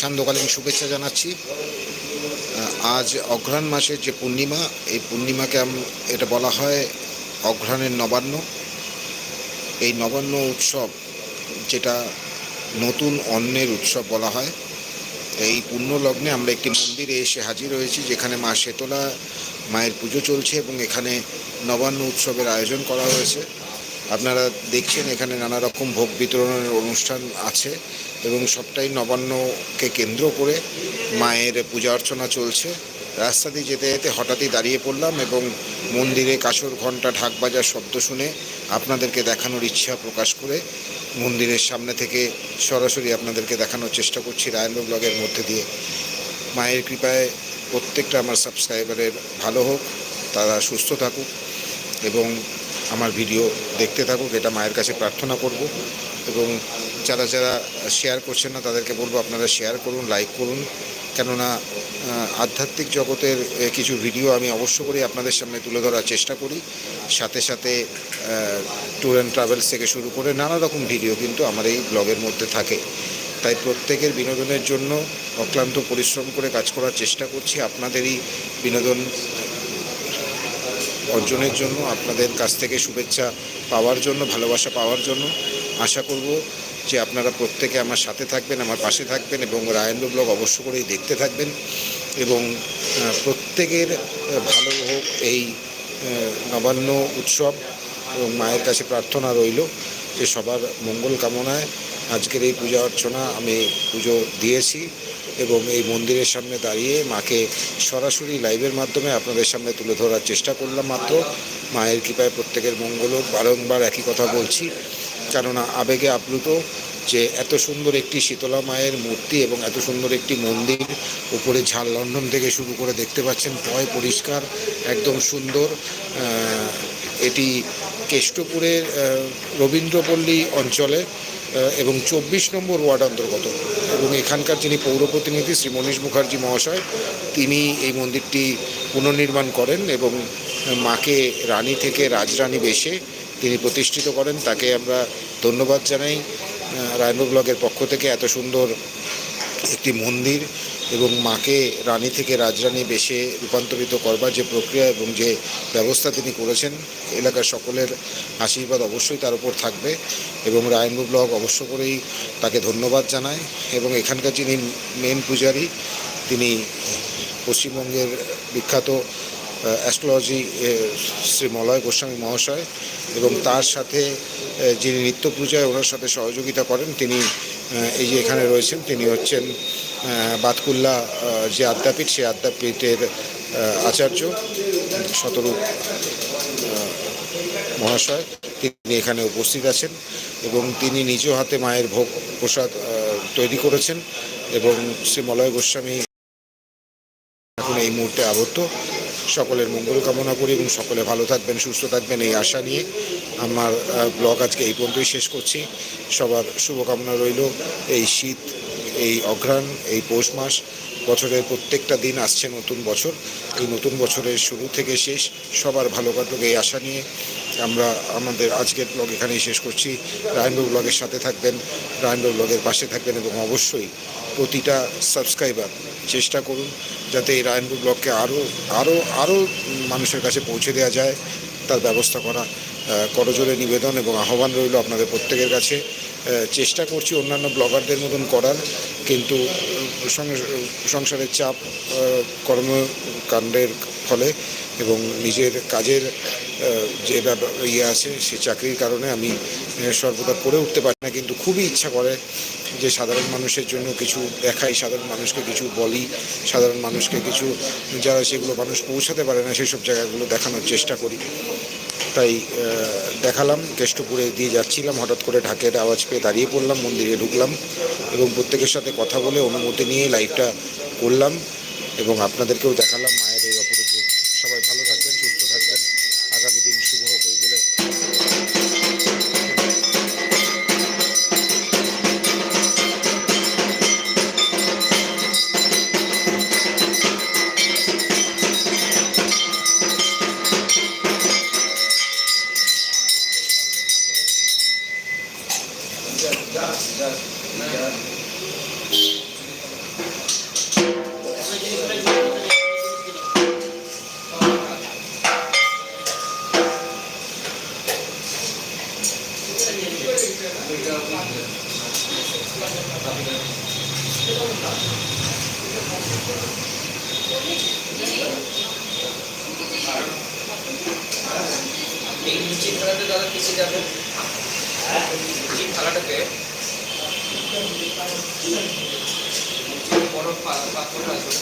সান্ধ্যকালীন শুভেচ্ছা জানাচ্ছি। আজ অঘ্রাণ মাসের যে পূর্ণিমা, এই পূর্ণিমাকে এটা বলা হয় অঘ্রাণের নবান্ন। এই নবান্ন উৎসব, যেটা নতুন অন্নের উৎসব বলা হয়, এই লগ্নে আমরা একটি মন্দিরে এসে হাজির হয়েছি, যেখানে মা শেতলা মায়ের পুজো চলছে এবং এখানে নবান্ন উৎসবের আয়োজন করা হয়েছে। আপনারা দেখছেন এখানে নানা রকম ভোগ বিতরণের অনুষ্ঠান আছে। এবং সবটাই নবান্নকে কেন্দ্র করে মায়ের পূজা অর্চনা চলছে। রাস্তা দিয়ে যেতে যেতে হঠাৎই দাঁড়িয়ে পড়লাম এবং মন্দিরে কাসর ঘণ্টা ঢাক বাজার শব্দ শুনে আপনাদেরকে দেখানোর ইচ্ছা প্রকাশ করে মন্দিরের সামনে থেকে সরাসরি আপনাদেরকে দেখানোর চেষ্টা করছি রায়ন্দ্র ব্লগের মধ্যে দিয়ে। মায়ের কৃপায় প্রত্যেকটা আমার সাবস্ক্রাইবারের ভালো হোক, তারা সুস্থ থাকুক এবং আমার ভিডিও দেখতে থাকুক, এটা মায়ের কাছে প্রার্থনা করব এবং যারা যারা শেয়ার করছেন না, তাদেরকে বলব আপনারা শেয়ার করুন লাইক করুন। কেননা আধ্যাত্মিক জগতের কিছু ভিডিও আমি অবশ্য করে আপনাদের সামনে তুলে ধরার চেষ্টা করি। সাথে সাথে ট্যুর অ্যান্ড ট্রাভেলস থেকে শুরু করে নানা রকম ভিডিও কিন্তু আমার এই ব্লগের মধ্যে থাকে। তাই প্রত্যেকের বিনোদনের জন্য অক্লান্ত পরিশ্রম করে কাজ করার চেষ্টা করছি। আপনাদেরই বিনোদন অর্জনের জন্য, আপনাদের কাছ থেকে শুভেচ্ছা পাওয়ার জন্য, ভালোবাসা পাওয়ার জন্য। আশা করব যে আপনারা প্রত্যেকে আমার সাথে থাকবেন, আমার পাশে থাকবেন এবং রায়ন্দ্র ব্লগ অবশ্য করেই দেখতে থাকবেন এবং প্রত্যেকের ভালো হোক এই নবান্ন উৎসব এবং মায়ের কাছে প্রার্থনা রইল যে সবার মঙ্গল কামনায় আজকের এই পূজা অর্চনা আমি পুজো দিয়েছি এবং এই মন্দিরের সামনে দাঁড়িয়ে মাকে সরাসরি লাইভের মাধ্যমে আপনাদের সামনে তুলে ধরার চেষ্টা করলাম মাত্র। মায়ের কৃপায় প্রত্যেকের মঙ্গল হোক। বারংবার একই কথা বলছি। কেননা আবেগে আপ্লুত যে এত সুন্দর একটি শীতলা মায়ের মূর্তি এবং এত সুন্দর একটি মন্দির উপরে ঝাল লন্ডন থেকে শুরু করে দেখতে পাচ্ছেন, পয় পরিষ্কার, একদম সুন্দর। এটি কেষ্টপুরের রবীন্দ্রপল্লী অঞ্চলে এবং চব্বিশ নম্বর ওয়ার্ড অন্তর্গত। এবং এখানকার যিনি পৌর প্রতিনিধি শ্রী মনীষ মুখার্জি মহাশয়, তিনি এই মন্দিরটি পুনর্নির্মাণ করেন এবং মাকে রানী থেকে রাজরানী বেশে তিনি প্রতিষ্ঠিত করেন, তাকে আমরা ধন্যবাদ জানাই। রায়নব ব্লগের পক্ষ থেকে এত সুন্দর একটি মন্দির এবং মাকে রানী থেকে রাজরানী বেশে রূপান্তরিত করবার যে প্রক্রিয়া এবং যে ব্যবস্থা তিনি করেছেন, এলাকার সকলের আশীর্বাদ অবশ্যই তার উপর থাকবে এবং রায়নবু ব্লক অবশ্য করেই তাকে ধন্যবাদ জানায় এবং এখানকার যিনি মেন পূজারী, তিনি পশ্চিমবঙ্গের বিখ্যাত অ্যাস্ট্রোলজি শ্রী মলয় গোস্বামী মহাশয় এবং তার সাথে যিনি নিত্য পূজায় ওনার সাথে সহযোগিতা করেন, তিনি এই যে এখানে রয়েছেন, তিনি হচ্ছেন বাতকুল্লা যে আদ্যাপীঠ, সেই আদ্যাপীঠের আচার্য, শতরূপ মহাশয়। তিনি এখানে উপস্থিত আছেন এবং তিনি নিজ হাতে মায়ের ভোগ প্রসাদ তৈরি করেছেন এবং শ্রী মলয় গোস্বামী এখন এই মুহূর্তে আবদ্ধ। সকলের মঙ্গল কামনা করি এবং সকলে ভালো থাকবেন, সুস্থ থাকবেন এই আশা নিয়ে আমার ব্লগ আজকে এই পর্যন্তই শেষ করছি। সবার শুভকামনা রইল। এই শীত, এই অঘ্রাণ, এই পৌষ মাস, বছরের প্রত্যেকটা দিন আসছে নতুন বছর। এই নতুন বছরের শুরু থেকে শেষ। সবার ভালো কাটুক এই আশা নিয়ে। আমরা আমাদের আজকের ব্লগ এখানেই শেষ করছি। রায়নবু ব্লগের সাথে থাকবেন রায়নবু ব্লগের পাশে থাকবেন এবং অবশ্যই প্রতিটা সাবস্ক্রাইবার চেষ্টা করুন যাতে এই রায়নপুর ব্লগকে আরও আরও আরও মানুষের কাছে পৌঁছে দেওয়া যায়। তার ব্যবস্থা করা করজোরে নিবেদন এবং আহ্বান রইল আপনাদের প্রত্যেকের কাছে। চেষ্টা করছি অন্যান্য ব্লগারদের মতন করার, কিন্তু সংসারের চাপ কর্মকাণ্ডের ফলে এবং নিজের কাজের যে ইয়ে আছে, সে চাকরির কারণে আমি সর্বদা করে উঠতে পারি না, কিন্তু খুবই ইচ্ছা করে যে সাধারণ মানুষের জন্য কিছু দেখাই, সাধারণ মানুষকে কিছু বলি, সাধারণ মানুষকে কিছু, যারা সেগুলো মানুষ পৌঁছাতে পারে না সেই সব জায়গাগুলো দেখানোর চেষ্টা করি। তাই দেখালাম, কেষ্টপুরে দিয়ে যাচ্ছিলাম, হঠাৎ করে ঢাকের আওয়াজ পেয়ে দাঁড়িয়ে পড়লাম, মন্দিরে ঢুকলাম এবং প্রত্যেকের সাথে কথা বলে অনুমতি নিয়ে লাইভটা করলাম এবং আপনাদেরকেও দেখালাম, মায়ের এই অপরূপ সবাই ভালো থাকবেন এই নিচে খেলাতে দাদা কিসে যাবে। এই খেলাটাকে বড় পা- পাত্রটা আছে